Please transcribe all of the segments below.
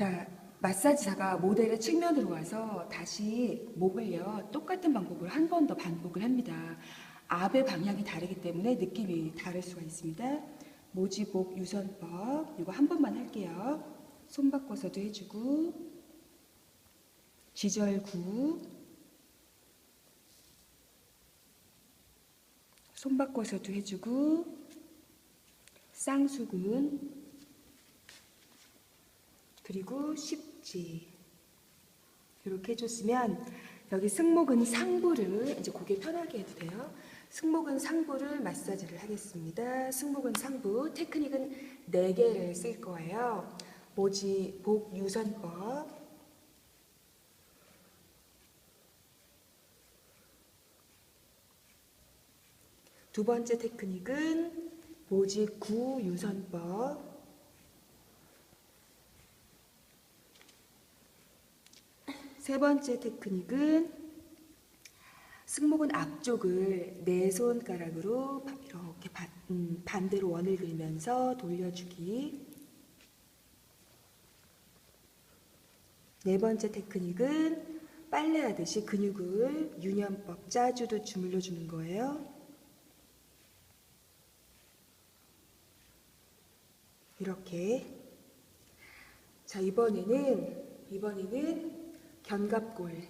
자, 마사지사가 모델의 측면으로 와서 다시 목을요, 똑같은 방법으로 한번 더 반복을 합니다. 압의 방향이 다르기 때문에 느낌이 다를 수가 있습니다. 모지복 유선법, 이거 한 번만 할게요. 손 바꿔서도 해주고, 지절구, 손 바꿔서도 해주고, 쌍수근, 그리고 십지 이렇게 해줬으면 여기 승모근 상부를 이제 고개 편하게 해도 돼요. 승모근 상부를 마사지를 하겠습니다. 승모근 상부 테크닉은 네 개를 쓸 거예요. 모지 복 유선법 두 번째 테크닉은 모지 구 유선법 세 번째 테크닉은 승모근 앞쪽을 네 손가락으로 바- 이렇게 바- 음, 반대로 원을 그리면서 돌려주기. 네 번째 테크닉은 빨래하듯이 근육을 유연법 짜주도 주물러 주는 거예요. 이렇게. 자, 이번에는, 이번에는 견갑골.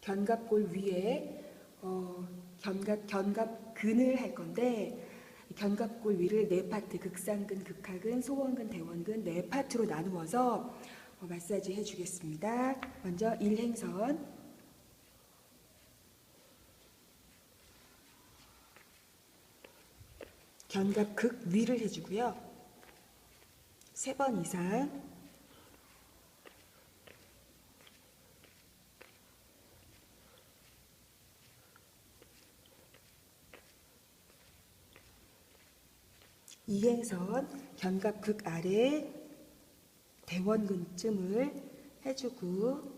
견갑골 위에, 어, 견갑, 견갑 근을 할 건데, 이 견갑골 위를 네 파트, 극상근, 극하근, 소원근, 대원근 네 파트로 나누어서 어, 마사지 해주겠습니다. 먼저 일행선. 견갑 극 위를 해주고요. 세 번 이상. 이행선 견갑극 아래 대원근쯤을 해주고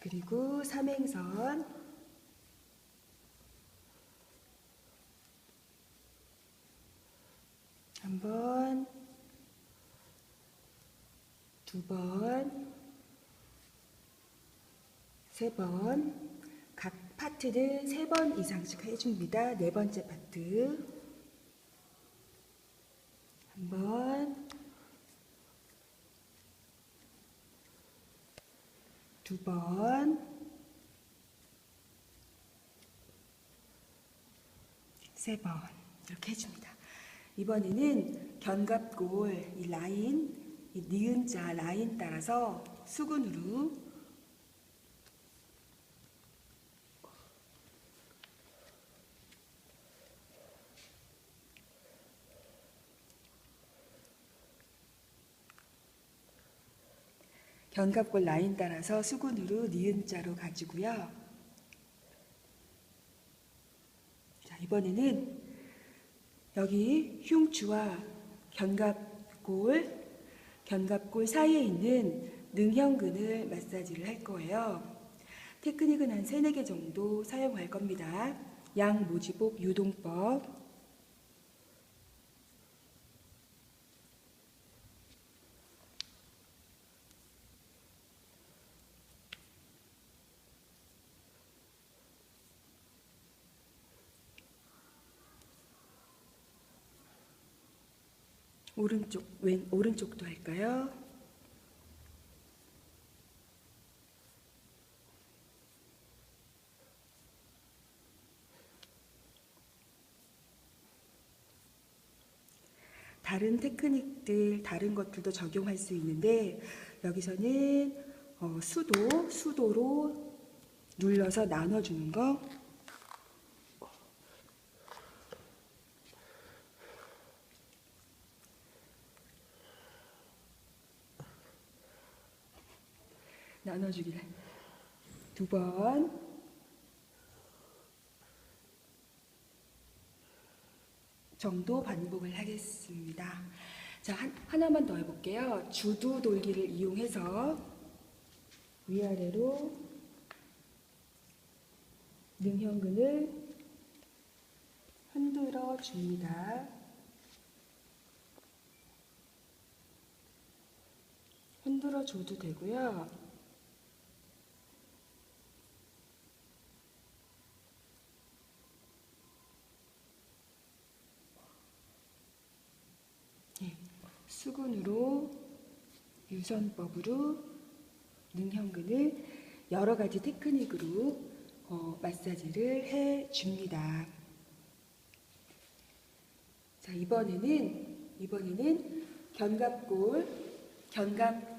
그리고 삼행선 한 번, 두 번, 세 번, 각 파트를 세 번 이상씩 해줍니다. 네 번째 파트. 한 번, 두 번, 세 번. 이렇게 해줍니다. 이번에는 견갑골 이 라인, 이 니은 자 라인 따라서 수근으로 견갑골 라인 따라서 수근으로 니은 자로 가지고요. 자, 이번에는 여기 흉추와 견갑골, 견갑골 사이에 있는 능형근을 마사지를 할 거예요. 테크닉은 한 세네 개 정도 사용할 겁니다. 양모지복 유동법. 오른쪽, 왼, 오른쪽도 할까요? 다른 테크닉들, 다른 것들도 적용할 수 있는데 여기서는 어, 수도, 수도로 눌러서 나눠주는 거 나눠주기를 두 번, 정도 반복을 하겠습니다. 자, 한, 하나만 더 해볼게요. 주두 돌기를 이용해서 위아래로 능형근을 흔들어 줍니다. 흔들어 줘도 되고요. 예, 수근으로 유선법으로 능형근을 여러 가지 테크닉으로 어, 마사지를 해 줍니다. 자 이번에는 이번에는 견갑골 견갑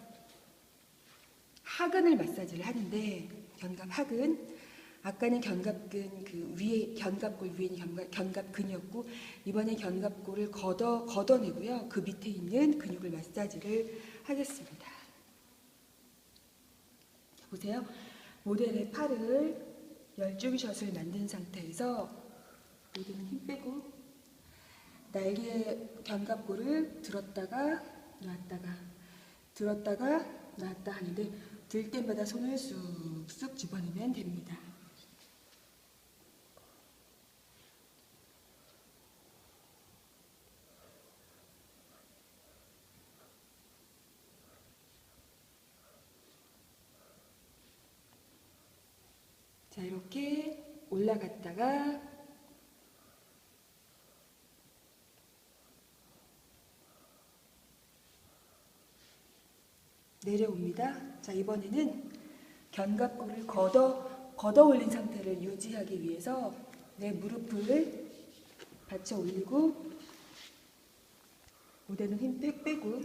하근을 마사지를 하는데 견갑 하근 아까는 견갑근 그 위에 견갑골 위에 견갑, 견갑근이었고 이번에 견갑골을 걷어 걷어내고요 그 밑에 있는 근육을 마사지를 하겠습니다. 보세요 모델의 팔을 열중샷을 만든 상태에서 모델은 힘 빼고 날개 견갑골을 들었다가 놨다가 들었다가 놨다 하는데 들 때마다 손을 쑥쑥 집어넣으면 됩니다. 자 이렇게 올라갔다가 내려옵니다. 자 이번에는 견갑골을 걷어 걷어 올린 상태를 유지하기 위해서 내 무릎을 받쳐 올리고 무대는 힘 빽 빼고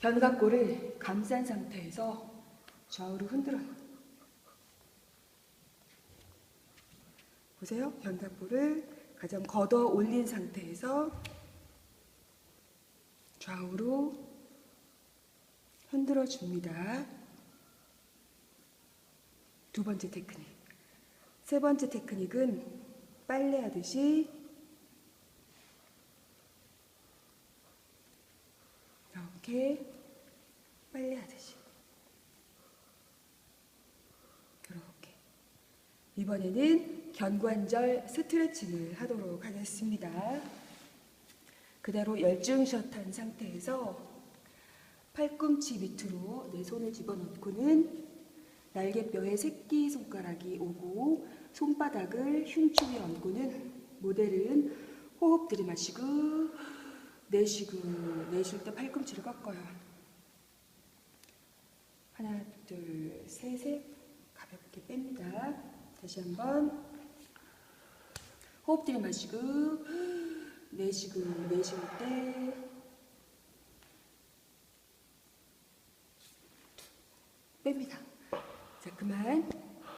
견갑골을 감싼 상태에서 좌우로 흔들어요. 보세요. 견갑골을 가장 걷어 올린 상태에서 좌우로 흔들어 줍니다. 두 번째 테크닉. 세 번째 테크닉은 빨래하듯이 이렇게 빨래하듯이 이렇게 이번에는 견관절 스트레칭을 하도록 하겠습니다. 그대로 열중샷 한 상태에서 팔꿈치 밑으로 내 손을 집어넣고는 날개뼈에 새끼 손가락이 오고 손바닥을 흉추에 얹고는 모델은 호흡 들이마시고 내쉬고 내쉴 때 팔꿈치를 꺾어요. 하나, 둘, 셋, 셋 가볍게 뺍니다. 다시 한번 호흡 들이마시고 내쉬고 내쉴 때